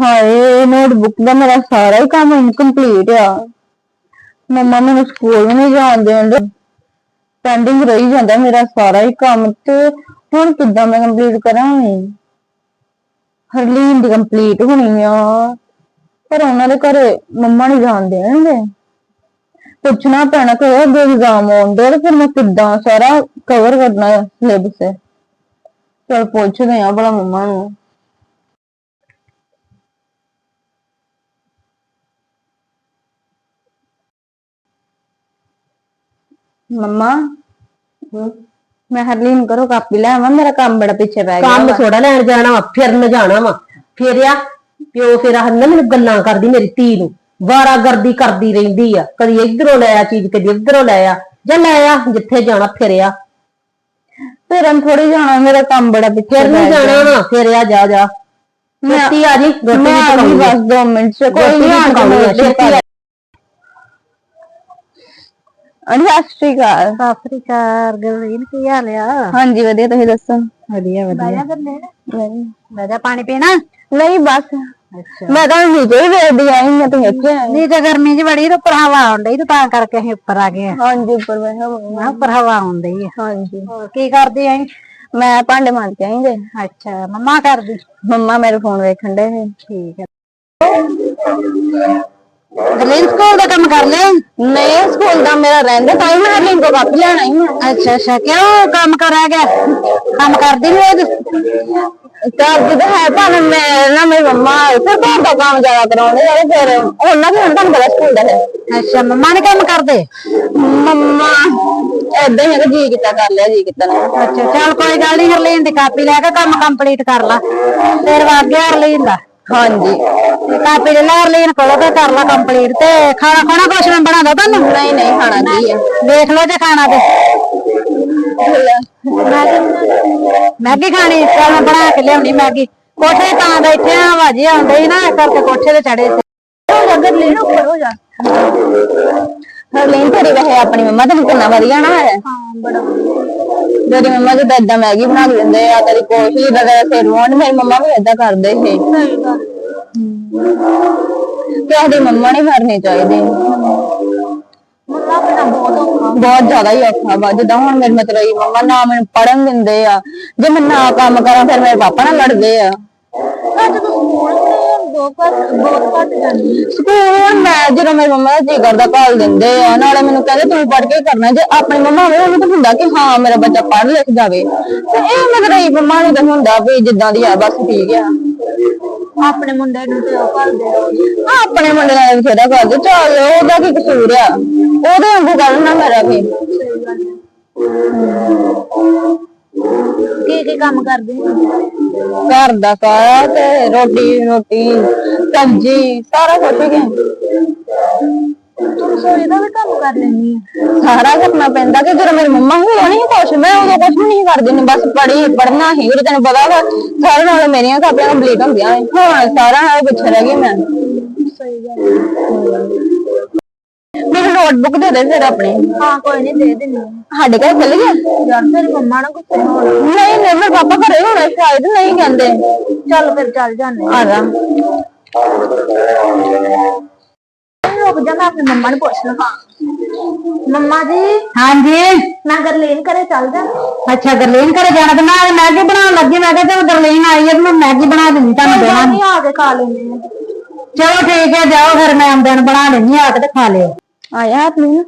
ਹਾਏ ਨੋਟਬੁੱਕ ਦਾ ਮੇਰਾ ਸਾਰਾ ਹੀ ਕੰਮ ਇਨਕੰਪਲੀਟ ਆ। ਮੰਮਾ ਮੈਨੂੰ ਸਕੂਲ ਵੀ ਨਹੀਂ ਜਾਣ ਦੇਣ ਪੈਂਡਿੰਗ ਰਹੀ ਜਾਂਦਾ ਮੇਰਾ ਸਾਰਾ ਹੀ ਕੰਮ ਤੇ ਹੁਣ ਕਿੱਦਾਂ ਮੈਂ ਕੰਪਲੀਟ ਕਰਾਂਗੀ ਹਰਲੀਨ ਦੀ ਕੰਪਲੀਟ ਹੋਣੀ ਆ। ਪਰ ਉਹਨਾਂ ਦੇ ਘਰੇ ਮੰਮਾ ਨਹੀਂ ਜਾਣ ਦੇਣਗੇ। ਪੁੱਛਣਾ ਪੈਣਾ ਕਿ ਉਹ ਐਗਜ਼ਾਮ ਆਉਂਦੇ ਫਿਰ ਮੈਂ ਕਿੱਦਾਂ ਸਾਰਾ ਕਵਰ ਕਰਨਾ ਸਿਲੇਬਸ ਚਲ ਪੁੱਛਦੇ ਆ ਭਲਾ ਮੰਮਾ ਨੂੰ। ਮੰਮਾ ਮੈਂ ਹਰਲੀਨ ਕਰੋ ਕਾਪੀ ਲੈ ਆਵਾਂ ਮੇਰਾ ਕੰਮ ਬੜਾ ਪਿੱਛੇ ਪੈ ਗਿਆ ਕੰਮ। ਥੋੜਾ ਲੈਣ ਜਾਣਾ ਵਾ ਫਿਰਨ ਜਾਣਾ ਵਾ ਫੇਰਿਆ ਪਿਓ ਫਿਰ ਆਹ ਨਾ ਮੈਨੂੰ ਗੱਲਾਂ ਕਰਦੀ ਮੇਰੀ ਧੀ ਨੂੰ ਵਾਰਾ ਗਰਦੀ ਕਰਦੀ ਰਹਿੰਦੀ ਆ ਕਦੀ ਇਧਰੋਂ ਲੈ ਆ ਚੀਜ਼ ਕਦੀ ਇਧਰੋਂ ਲੈ ਆ ਜਾਂ ਲੈ ਆ ਜਿੱਥੇ ਜਾਣਾ ਫਿਰਿਆ ਫਿਰ ਥੋੜੀ ਜਾਣਾ ਮੇਰਾ ਕੰਮ ਬੜਾ ਪਿੱਛੇ ਪੈ ਗਿਆ। ਜਾਣਾ ਵਾ ਫਿਰਿਆ ਜਾ ਜਾ ਛੇਤੀ ਆ ਜੀ ਰੋਟੀ ਮੈਂ ਵੀ ਪਕਾਉਣੀ। ਬਸ 2 ਮਿੰਟ ਚ ਕੋਈ ਨਹੀਂ ਆਣ ਪਕਾਉਣੀ ਆ, ਛੇਤੀ ਆ। ਅਰੇ ਸਤਿ ਸ਼੍ਰੀ ਅਕਾਲ। ਸਤਿ ਸ੍ਰੀ ਅਕਾਲ ਗਰਲੀਨ ਕੀ ਹਾਲ ਆ? ਹਾਂਜੀ ਵਧੀਆ ਤੁਸੀਂ ਦੱਸੋ? ਵਧੀਆ ਵਧੀਆ। ਨਹੀਂ। ਰਾਜਾ ਪਾਣੀ ਪੀਣਾ? ਨਹੀਂ ਬਸ। ਅੱਛਾ। ਮੈਂ ਤਾਂ ਨੀਚੇ ਹੀ ਵੇਖਦੀ ਆਈ ਇੱਥੇ ਨਹੀਂ ਤੇ ਗਰਮੀ ਚ ਬੜੀ ਤੇ ਉੱਪਰ ਹਵਾ ਆਉਣ ਡਈ ਤੇ ਤਾਂ ਕਰਕੇ ਅਸੀਂ ਉੱਪਰ ਆ ਗਏ ਆ। ਹਾਂਜੀ ਉੱਪਰ ਮੈਂ ਉੱਪਰ ਹਵਾ ਆਉਣ ਡਈ ਆ। ਹਾਂਜੀ। ਹੋਰ ਕੀ ਕਰਦੀ ਆਂ ਮੈਂ ਭਾਂਡੇ ਮਾਂਜ ਕੇ ਆਈ ਜੇ ਅੱਛਾ ਮੰਮਾ ਕਰਦੀ? ਮੰਮਾ ਮੇਰੇ ਫੋਨ ਵੇਖਣ ਦੇ ਠੀਕ ਹੈ ਗਰਲੀਨ ਸਕੂਲ ਦਾ ਕੰਮ ਕਰ ਲਿਆ? ਨਹੀਂ ਸਕੂਲ ਦਾ ਮੇਰਾ ਰਹਿੰਦਾ ਤਾਂ ਹੀ ਮੈਂ ਹਰਲੀਨ ਕੋ ਕਾਪੀ ਲੈਣ ਆਈ ਹਾਂ। ਅੱਛਾ ਅੱਛਾ। ਕਿਉਂ ਕੰਮ ਕਰਾ ਗਿਆ? ਕੰਮ ਕਰਦੀ ਨਹੀਂ ਉਹ ਤਾਂ ਜਿੱਦ ਹੈ ਭਾਵੇਂ ਮੈਂ ਨਾ ਮੇਰੀ ਮੰਮਾ ਫਿਰ ਘਰ ਦਾ ਕੰਮ ਜ਼ਿਆਦਾ ਕਰਾਉਂਦੇ ਆ ਤੇ ਫਿਰ ਉਹਨਾਂ ਦੇ ਹੁਣ ਤੁਹਾਨੂੰ ਪਤਾ ਸਕੂਲ ਦਾ ਹੈ। ਅੱਛਾ ਮੰਮਾ ਨੇ ਕੰਮ ਕਰਦੇ? ਮੰਮਾ ਏਦਾਂ ਹੀ ਆ ਕਿ ਜੀ ਕੀਤਾ ਕਰ ਲਿਆ ਜੀ ਕੀਤਾ ਨਾ ਅੱਛਾ ਚੱਲ ਕੋਈ ਗੱਲ ਨਹੀਂ ਹਰਲੀਨ ਦੀ ਕਾਪੀ ਲੈ ਕੇ ਕੰਮ ਕੰਪਲੀਟ ਕਰ ਲਾ। ਤੇਰੇ ਵਾਗੇ ਹਰਲੀਨ ਦਾ। ਹਾਂਜੀ। ਤੇ ਕਾਪੀ ਲੈ ਲਾ ਹਰਲੀਨ ਕੋਲੋਂ ਤੇ ਕਰ ਲਾ ਕੰਪਲੀਟ ਤੇ ਖਾਣਾ ਖਾਣਾ ਕੁਛ ਮੈਂ ਬਣਾ ਦੋ ਤੁਹਾਨੂੰ? ਨਹੀਂ ਨਹੀਂ ਖਾਣਾ ਕੀ ਆ? ਦੇਖ ਲਓ ਜੇ ਖਾਣਾ ਤੇ। ਮੈਗੀ ਖਾਣੀ ਚੱਲ ਮੈਂ ਬਣਾ ਕੇ ਲਿਆਉਣੀ ਮੈਗੀ। ਕੋਠੇ ਤਾਂ ਬੈਠੇ ਆ ਵਾਜੀ ਆਉਂਦੇ ਸੀ ਨਾ ਇਸ ਕਰਕੇ ਕੋਠੇ ਤੇ ਚੜੇ ਸੀ। ਹੋ ਜਾ ਲੈਣਾ ਉੱਪਰ ਹੋ ਜਾ। ਹਰਲੀਨ ਤੇਰੀ ਵਹੇ ਆਪਣੀ ਮੰਮਾ ਤੇ ਕਿੰਨਾ ਵਧੀਆ ਨਾ ਹੈ। ਹਾਂ ਬੜਾ ਮੇਰੀ ਮੰਮਾ ਜਦੋਂ ਏਦਾਂ ਮੈਗੀ ਬਣਾ ਦਿੰਦੇ ਆ ਹੀ ਏਦਾਂ ਦਾ ਸਿਰ ਵਾਂਡ ਮੇਰੀ ਮੰਮਾ ਵੀ ਏਦਾਂ ਕਰਦੇ ਸੀ। ਦੀ ਮੰਮਾ ਨਹੀਂ ਕਰਨੀ ਚਾਹੀਦੀ ਮੰਮਾ ਬਣਾ ਬਹੁਤ ਔਖਾ ਬਹੁਤ ਜ਼ਿਆਦਾ ਹੀ ਔਖਾ ਵਾ ਜਿੱਦਾਂ ਹੁਣ ਮੇਰੇ ਮਤਲਬ ਮੰਮਾ ਨਾ ਮੈਨੂੰ ਪੜਨ ਦਿੰਦੇ ਆ ਜੇ ਮੈਂ ਨਾ ਕੰਮ ਕਰਾਂ ਫਿਰ ਮੇਰੇ ਪਾਪਾ ਨਾਲ ਲੜਦੇ ਆ। ਅੱਜ ਤੂੰ ਸਕੂਲ ਬਹੁਤ ਘੱਟ ਬਹੁਤ ਘੱਟ ਜਾਂਦੀ ਸਕੂਲ ਮੈਂ ਜਦੋਂ ਮੇਰੀ ਮੰਮਾ ਦਾ ਜੀ ਕਰਦਾ ਘਾਲ ਦਿੰਦੇ ਆ ਨਾਲੇ ਮੈਨੂੰ ਕਹਿੰਦੇ ਤੂੰ ਪੜ ਕੇ ਕਰਨਾ ਜੇ ਆਪਣੀ ਮੰਮਾ ਹੋਵੇ ਉਹਨੂੰ ਤਾਂ ਹੁੰਦਾ ਕਿ ਹਾਂ ਮੇਰਾ ਬੱਚਾ ਪੜ ਲਿਖ ਜਾਵੇ। ਤੇ ਇਹ ਮਤਲਬ ਮੰਮਾ ਨੂੰ ਤਾਂ ਹੁੰਦਾ ਵੀ ਜਿੱਦਾਂ ਦੀ ਆ ਬਸ ਠੀਕ ਆ। ਆਪਣੇ ਮੁੰਡੇ ਨੂੰ ਤੇ ਉਹ ਘੱਲਦੇ ਰਹੋ। ਆਹ ਆਪਣੇ ਮੁੰਡੇ ਨਾਲ ਬਥੇਰਾ ਕਰਦੇ। ਚੱਲ ਉਹਦਾ ਕੀ ਕਸੂਰ ਆ? ਉਹਦੇ ਵਾਂਗੂ ਮੇਰਾ ਵੀ ਕੀ ਕੀ ਕੰਮ ਕਰਦੇ ਘਰ ਦਾ ਸਾਰਾ ਤੇ ਰੋਟੀ ਰੋਟੀ ਸਬਜ਼ੀ ਸਾਰਾ ਕੁਝ ਹੀ ਤੂੰ ਰਸੋਈ ਦਾ ਵੀ ਕੰਮ ਕਰ ਲੈਂਦੀ ਆ। ਸਾਰਾ ਕਰਨਾ ਪੈਂਦਾ ਕਿ ਜਦੋਂ ਮੇਰੀ ਮੰਮਾ ਹੀ ਨਹੀਂ ਕੁਛ ਮੈਂ ਉਦੋਂ ਕੁਛ ਵੀ ਨਹੀਂ ਕਰਦੀ ਨਹੀਂ ਬਸ ਪੜੀ ਪੜਨਾ ਹੀ ਉਹ ਤੈਨੂੰ ਪਤਾ ਵਾ ਸਾਰਿਆਂ ਨਾਲ ਮੇਰੀਆਂ ਕਾਪੀਆਂ ਕੰਪਲੀਟ ਹੁੰਦੀਆਂ ਨੇ। ਹੁਣ ਸਾਰਾ ਨਾਲ ਪਿੱਛੇ ਰਹਿ ਗਈ ਮੈਂ। ਸਹੀ ਗੱਲ ਮੈਨੂੰ ਨੋਟਬੁੱਕ ਦੇ ਦੇ ਫਿਰ ਆਪਣੀ। ਹਾਂ ਕੋਈ ਨਹੀਂ ਦੇ ਦਿੰਦੀ ਸਾਡੇ ਘਰ ਚੱਲ ਗਿਆ? ਯਾਰ ਤੇਰੀ ਮੰਮਾ ਨਾਲ ਗੁੱਸੇ ਹੋਣਾ? ਨਹੀਂ ਨਹੀਂ ਮੇਰੇ ਪਾਪਾ ਘਰੇ ਹੋਣਾ ਸ਼ਾਇਦ ਨਹੀਂ ਕਹਿੰਦੇ। ਚੱਲ ਫਿਰ ਚੱਲ ਜਾਂਦੇ ਆ ਜਾ। ਮੈਂ ਆਪਣੀ ਮੰਮਾ ਨੂੰ ਪੁੱਛ ਲਵਾਂ ਮੰਮਾ ਜੀ ਹਾਂਜੀ ਮੈਂ ਗਰਲੀਨ ਘਰੇ ਚੱਲ ਜਾ ਅੱਛਾ ਗਰਲੀਨ ਘਰੇ ਜਾਣਾ ਤੇ ਮੈਂ ਮੈਗੀ ਬਣਾਉਣ ਲੱਗੀ ਮੈਂ ਕਿਹਾ ਚਲ ਗਰਲੀਨ ਆਈ ਹੈ ਤੇ ਮੈਂ ਮੈਗੀ ਬਣਾ ਦਿੰਦੀ ਤੁਹਾਨੂੰ ਦੇਣਾ ਨਹੀਂ ਆ ਕੇ ਖਾ ਲੈਂਦੇ ਚਲੋ ਠੀਕ ਹੈ ਜਾਓ ਫਿਰ ਮੈਂ ਆਉਂਦੇ ਨੂੰ ਬਣਾ ਲੈਂਦੀ ਆ ਕੇ ਤੇ ਖਾ ਲਿਓ ਆਇਆ ਆਪਣੀ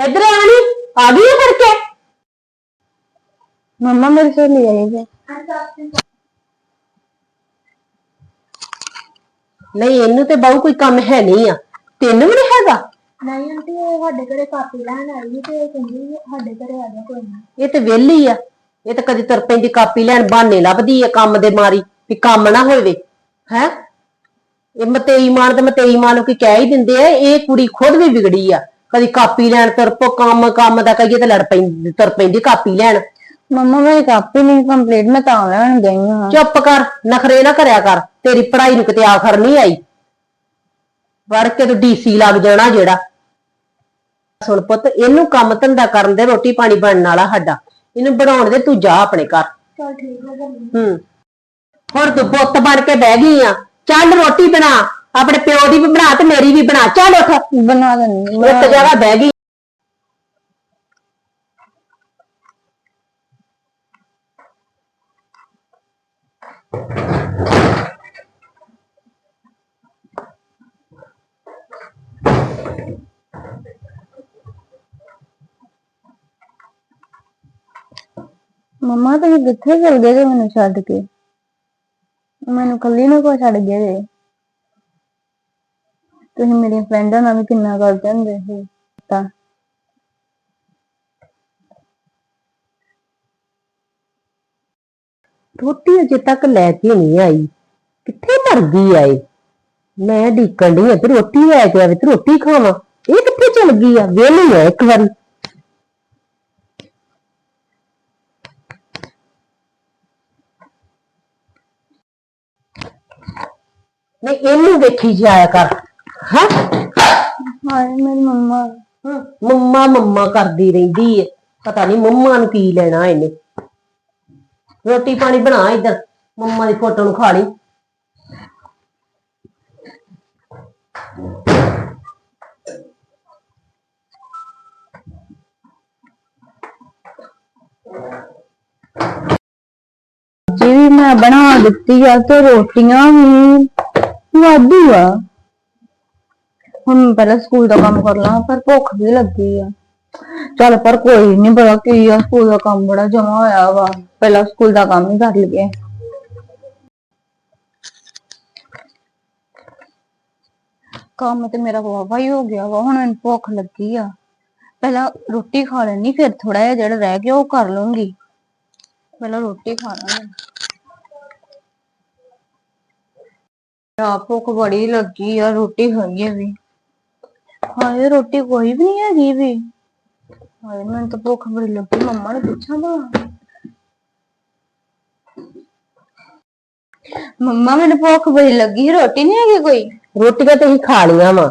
ਇੱਧਰ ਆਣੀ ਆ ਗਈ ਹੈ ਕਰਕੇ ਮੰਮਾ ਮੇਰੇ ਸੇ ਲੈ ਆਈ ਜੇ ਨਹੀਂ ਇਹਨੂੰ ਤੇ ਬਹੁ ਕੋਈ ਕੰਮ ਹੈ ਨਹੀਂ ਆ। ਤੈਨੂੰ ਵੀ ਨਹੀਂ ਹੈਗਾ? ਨਹੀਂ ਆਂਟੀ ਇਹ ਸਾਡੇ ਘਰੇ ਕਾਪੀ ਲੈਣ ਆਈ ਤੇ ਕਹਿੰਦੀ ਸਾਡੇ ਘਰੇ ਆ ਜਾ ਕੋਈ ਨਾ। ਇਹ ਤੇ ਵਿਹਲੀ ਆ। ਇਹ ਤਾਂ ਕਦੀ ਤੁਰ ਪੈਂਦੀ ਕਾਪੀ ਲੈਣ ਬਹਾਨੇ ਲੱਭਦੀ ਆ ਕੰਮ ਦੇ ਮਾਰੀ ਵੀ ਕੰਮ ਨਾ ਹੋਵੇ। ਹੈ? ਇਹ ਮਤੇਈ ਮਾਨ ਤੇ ਮਤੇਈ ਮਾਨ ਨੂੰ ਕੀ ਕਹਿ ਹੀ ਦਿੰਦੇ ਆ ਇਹ ਕੁੜੀ ਖੁਦ ਵੀ ਵਿਗੜੀ ਆ। ਕਦੀ ਕਾਪੀ ਲੈਣ ਤੁਰ ਪੋ ਕੰਮ ਕੰਮ ਦਾ ਕਹੀਏ ਤੇ ਲੜ ਪੈਂਦੀ ਤੁਰ ਪੈਂਦੀ ਕਾਪੀ ਲੈਣ। ਮੰਮਾ ਮੇਰੀ ਕਾਪੀ ਨਹੀਂ ਕੰਪਲੀਟ ਮੈਂ ਤਾਂ ਲੈਣ ਗਈ ਹਾਂ। ਚੁੱਪ ਕਰ ਨਖਰੇ ਨਾ ਕਰਿਆ ਕਰ ਤੇਰੀ ਪੜ੍ਹਾਈ ਨੂੰ ਕਿਤੇ ਆਖਰ ਨਹੀਂ ਆਈ। ਵੜ ਕੇ ਤੂੰ ਡੀਸੀ ਲੱਗ ਜਾਣਾ ਜਿਹੜਾ। ਸੁਣ ਪੁੱਤ ਇਹਨੂੰ ਕੰਮ ਧੰਦਾ ਕਰਨ ਦੇ ਰੋਟੀ ਪਾਣੀ ਬਣਨ ਵਾਲਾ ਸਾਡਾ। ਇਹਨੂੰ ਬਣਾਉਣ ਦੇ ਤੂੰ ਜਾ ਆਪਣੇ ਘਰ। ਚਲ ਠੀਕ ਹੋ ਗਿਆ ਹੂੰ। ਹੁਣ ਤੂੰ ਪੁੱਤ ਬਣ ਕੇ ਬਹਿ ਗਈ ਆ। ਚੱਲ ਰੋਟੀ ਬਣਾ ਆਪਣੇ ਪਿਓ ਦੀ ਵੀ ਬਣਾ ਤੇ ਮੇਰੀ ਵੀ ਬਣਾ। ਚੱਲ ਉੱਠ। ਬਣਾ ਦਿੰਦੀ ਇੱਕ ਜਗ੍ਹਾ ਬਹਿ ਗਈ। ਮੰਮਾ, ਤੁਸੀਂ ਕਿੱਥੇ ਚਲ ਗਏ ਜੇ ਮੈਨੂੰ ਛੱਡ ਕੇ? ਮੈਨੂੰ ਕੱਲੀ ਨੂੰ ਕੋ ਛੱਡ ਗਏ ਜੇ। ਤੁਸੀਂ ਮੇਰੀਆਂ ਫਰੈਂਡਾਂ ਨਾਲ ਵੀ ਕਿੰਨਾ ਕਰਦੇ ਹੁੰਦੇ ਸੀ। ਤਾਂ ਰੋਟੀ ਅਜੇ ਤੱਕ ਲੈ ਕੇ ਨਹੀਂ ਆਈ। ਕਿੱਥੇ ਮਰ ਗਈ ਆਏ ਮੈਂ ਢੀਕਣ ਡਈ ਆ ਤੇ ਰੋਟੀ ਲੈ ਕੇ ਆਵੇ ਤੇ ਰੋਟੀ ਖਾਵਾਂ। ਇਹ ਕਿੱਥੇ ਚਲ ਗਈ ਆ? ਵੇਲੀ ਆ ਇੱਕ ਵਾਰੀ। ਨਹੀਂ ਇਹਨੂੰ ਵੇਖੀ ਜਾਇਆ ਕਰ। ਹਾਂ? ਹਾਏ ਮੇਰੀ ਮੰਮਾ। ਮੰਮਾ ਮੰਮਾ ਕਰਦੀ ਰਹਿੰਦੀ ਏ। ਪਤਾ ਨਹੀਂ ਮੰਮਾ ਨੂੰ ਕੀ ਲੈਣਾ ਇਹਨੇ। ਰੋਟੀ ਪਾਣੀ ਬਣਾ ਇੱਧਰ, ਮੰਮਾ ਦੀ ਫੋਟੋ ਨੂੰ ਖਾ ਲਈ। ਜੀ ਵੀ ਮੈਂ ਬਣਾ ਦਿੱਤੀ ਆ ਤੇ ਰੋਟੀਆਂ ਵੀ ਵਾਧੂ ਆ। ਹੁਣ ਪਹਿਲਾਂ ਸਕੂਲ ਦਾ ਕੰਮ ਕਰ ਲਾਂ, ਪਰ ਭੁੱਖ ਵੀ ਲੱਗੀ ਆ। ਚੱਲ ਪਰ ਕੋਈ ਨਹੀਂ ਪਤਾ ਕੀ ਆ, ਸਕੂਲ ਦਾ ਕੰਮ ਬੜਾ ਜਮਾ ਹੋਇਆ ਵਾ। ਪਹਿਲਾਂ ਸਕੂਲ ਦਾ ਕੰਮ ਹੀ ਕਰ ਲਈਏ। ਕੰਮ ਤੇ ਮੇਰਾ ਵਾਵਾ ਹੀ ਹੋ ਗਿਆ ਵਾ, ਹੁਣ ਮੈਨੂੰ ਭੁੱਖ ਲੱਗੀ ਆ। ਪਹਿਲਾਂ ਰੋਟੀ ਖਾ ਲੈਣੀ ਫਿਰ ਥੋੜਾ ਜਿਹਾ ਜਿਹੜਾ ਰਹਿ ਗਿਆ ਉਹ ਕਰ ਲੂੰਗੀ। ਪਹਿਲਾਂ ਰੋਟੀ ਖਾ ਮੈਂ ਆ ਭੁੱਖ ਬੜੀ ਲੱਗੀ ਆ, ਰੋਟੀ ਖਾਈਏ ਵੀ। ਹਾਏ, ਰੋਟੀ ਕੋਈ ਵੀ ਨਹੀਂ ਹੈਗੀ ਵੀ। ਹਾਏ ਮੈਨੂੰ ਤਾਂ ਭੁੱਖ ਬੜੀ ਲੱਗੀ, ਮੰਮਾ ਨੂੰ ਪੁੱਛਾਂ ਤਾਂ ਮੰਮਾ, ਮੈਨੂੰ ਭੁੱਖ ਬੜੀ ਲੱਗੀ, ਰੋਟੀ ਨਹੀਂ ਹੈਗੀ ਕੋਈ? ਰੋਟੀਆਂ ਤੇ ਹੀ ਖਾ ਲੀਆਂ ਵਾ,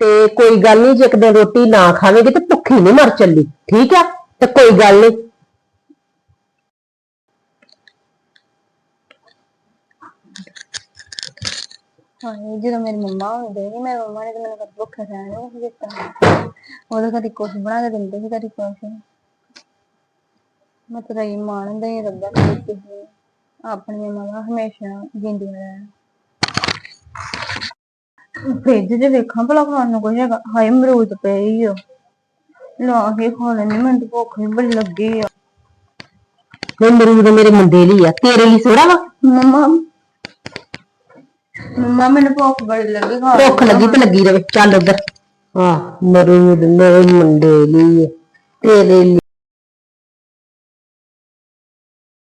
ਤੇ ਕੋਈ ਗੱਲ ਨਹੀਂ ਜੇ ਇੱਕ ਦਿਨ ਰੋਟੀ ਨਾ ਖਾਵੇਂਗੀ ਤੇ ਭੁੱਖੀ ਨਹੀਂ ਮਰ ਚੱਲੀ, ਠੀਕ ਆ? ਤੇ ਕੋਈ ਗੱਲ ਨਹੀਂ ਹਾਏ ਜਦੋਂ ਮੇਰੀ ਮੰਮਾ ਹੁੰਦੇ ਸੀ ਮੇਰੀ ਮੰਮਾ ਨੇ ਤਾਂ ਮੈਨੂੰ ਕਦੇ ਭੁੱਖਾ ਰਹਿਣ ਨਹੀਂ ਦਿੱਤਾ। ਉਹਦਾ ਕਦੀ ਕੁਛ ਬਣਾ ਕੇ ਦਿੰਦੇ ਸੀ ਕਦੀ ਕੁਛ। ਮੈਂ ਤੇਰਾ ਹੀ ਮਾਣ ਦੇ ਰੱਬਾ ਕੀਤੀ ਹੋਈ ਆਪਣੀਆਂ ਮਾਵਾਂ ਹਮੇਸ਼ਾ ਜਿੰਦੀਆਂ ਰਹਿਣ। ਫ੍ਰਿਜ 'ਚ ਵੇਖਾਂ ਭਲਾ ਖਾਣ ਨੂੰ ਕੁਝ ਹੈਗਾ। ਹਾਏ ਅਮਰੂਦ ਪਏ ਹੀ ਆ। ਲਾ ਕੇ ਖਾ ਲੈਣੀ ਮੈਨੂੰ ਤਾਂ ਭੁੱਖ ਵੀ ਬੜੀ ਲੱਗੀ ਆ। ਮੈਂ ਮਰੂਦ ਮੇਰੇ ਮੁੰਡੇ ਲਈ ਆ। ਤੇਰੇ ਲਈ ਥੋੜਾ ਵਾ? ਮੰਮਾ ਮੰਮਾ ਮੈਨੂੰ ਭੁੱਖ ਬੜੀ ਲੱਗੀ ਖਾ ਭੁੱਖ ਲੱਗੀ ਤੇ ਲੱਗੀ ਰਵੇ ਚੱਲ ਉਧਰ। ਹਾਂ ਮਰੂਦ ਮੇਰੇ ਮੁੰਡੇ ਲਈ ਆ, ਤੇਰੇ ਲਈ।